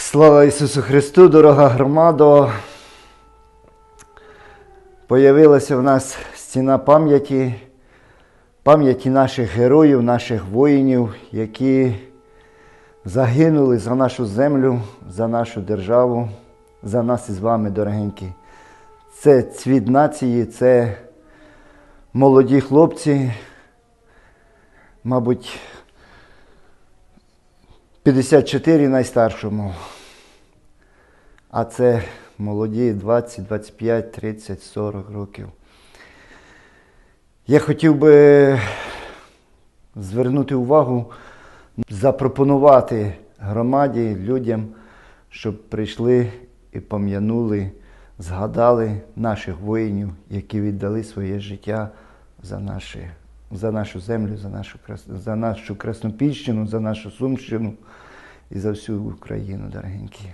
Слава Ісусу Христу, дорога громадо. Появилася в нас стіна пам'яті, пам'яті наших героїв, наших воїнів, які загинули за нашу землю, за нашу державу, за нас із вами, дорогенькі. Це цвіт нації, це молоді хлопці, мабуть, 54 найстаршому. А це молоді 20, 25, 30, 40 років. Я хотів би звернути увагу, запропонувати громаді, людям, щоб прийшли і пам'янули, згадали наших воїнів, які віддали своє життя за, наші, за нашу землю, за нашу, за нашу Краснопільщину, за нашу Сумщину і за всю Україну, дорогенькі.